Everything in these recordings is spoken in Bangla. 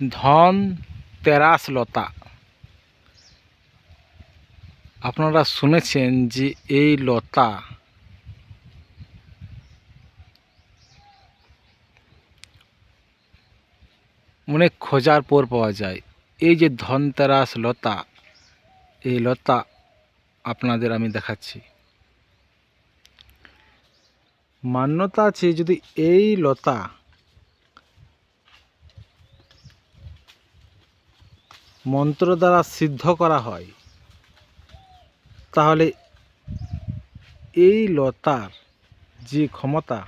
ধন তেরাস লতা। আপনারা শুনেছেন যে এই লতা অনেক খোঁজার পর পাওয়া যায়। এই যে ধনতেরাস লতা, এই লতা আপনাদের আমি দেখাচ্ছি। মান্যতা আছে যদি এই লতা মন্ত্র দ্বারা সিদ্ধ করা হয়। তাহলে এই লতার যে ক্ষমতা,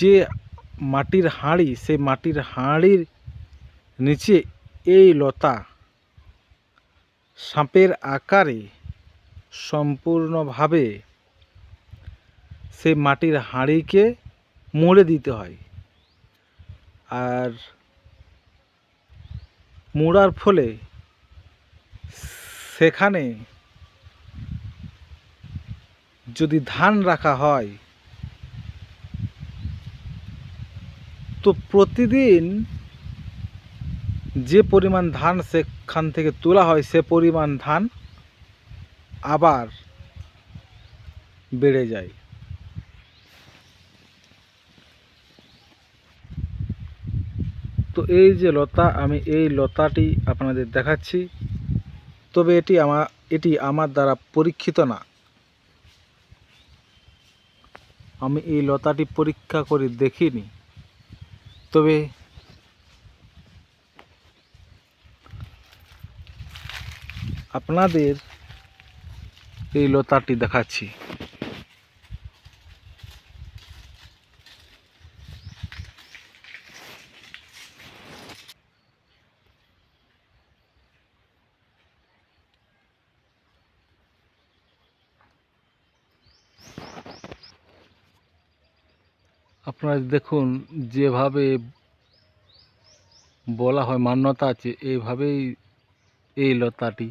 যে মাটির হাঁড়ি, সেই মাটির হাঁড়ির নিচে এই লতা সাপের আকারে সম্পূর্ণভাবে সেই মাটির হাঁড়িকে মুড়ে দিতে হয়। আর মোড়ার ফলে সেখানে যদি ধান রাখা হয়, তো প্রতিদিন যে পরিমাণ ধান সেখান থেকে তোলা হয়, সে পরিমাণ ধান আবার বেড়ে যায়। তো এই যে লতা, আমি এই লতাটি আপনাদের দেখাচ্ছি। তবে এটি আমার এটি আমার দ্বারা পরীক্ষিত না। আমি এই লতাটি পরীক্ষা করে দেখিনি। তবে আপনাদের এই লতাটি দেখাচ্ছি। আপনারা দেখুন, যেভাবে বলা হয়, মান্যতা আছে এইভাবেই এই লতাটি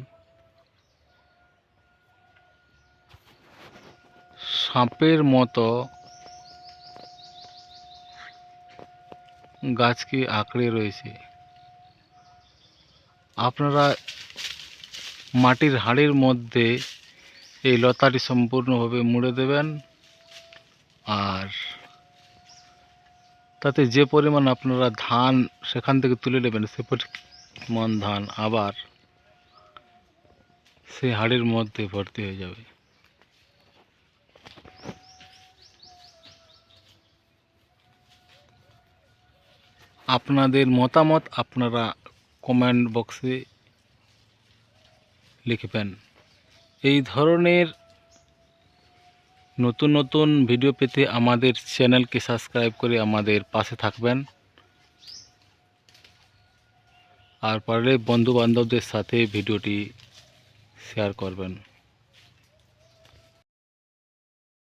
সাপের মতো গাছকে আঁকড়ে রয়েছে। আপনারা মাটির হাঁড়ির মধ্যে এই লতাটি সম্পূর্ণভাবে মুড়ে দেবেন আর তাতে যে পরিমাণ আপনারা ধান সেখান থেকে তুলে নেবেন, সে পরিমাণ ধান আবার সেই হাড়ির মধ্যে ভর্তি হয়ে যাবে। আপনাদের মতামত আপনারা কমেন্ট বক্সে লিখবেন। এই ধরনের নতুন নতুন ভিডিও পেতে আমাদের চ্যানেলকে সাবস্ক্রাইব করে আমাদের পাশে থাকবেন। আর পারলে বন্ধু বান্ধবদের সাথে ভিডিওটি শেয়ার করবেন।